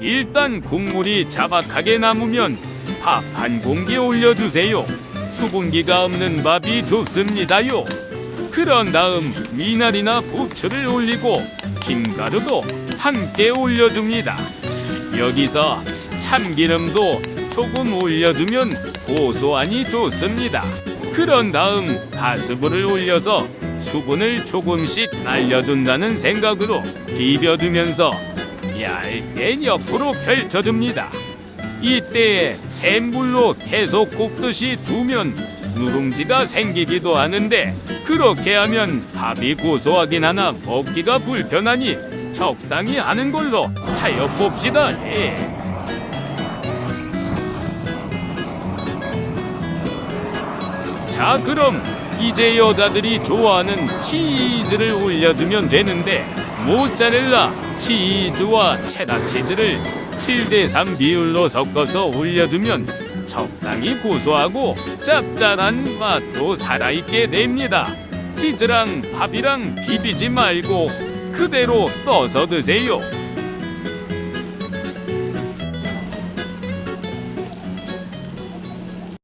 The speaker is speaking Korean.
일단 국물이 자박하게 남으면 밥 한 공기 올려주세요. 수분기가 없는 밥이 좋습니다요. 그런 다음 미나리나 부추를 올리고 김가루도 함께 올려줍니다. 여기서 참기름도 조금 올려주면 고소하니 좋습니다. 그런 다음 가스불을 올려서 수분을 조금씩 날려준다는 생각으로 비벼두면서 얇게 옆으로 펼쳐줍니다. 이때에 센 불로 계속 굽듯이 두면 누룽지가 생기기도 하는데 그렇게 하면 밥이 고소하긴 하나 먹기가 불편하니 적당히 하는 걸로 타협 봅시다. 예. 자 그럼 이제 여자들이 좋아하는 치즈를 올려주면 되는데 모짜렐라 치즈와 체다 치즈를 7대3 비율로 섞어서 올려주면 적당히 고소하고 짭짤한 맛도 살아있게 됩니다. 치즈랑 밥이랑 비비지 말고 그대로 떠서 드세요.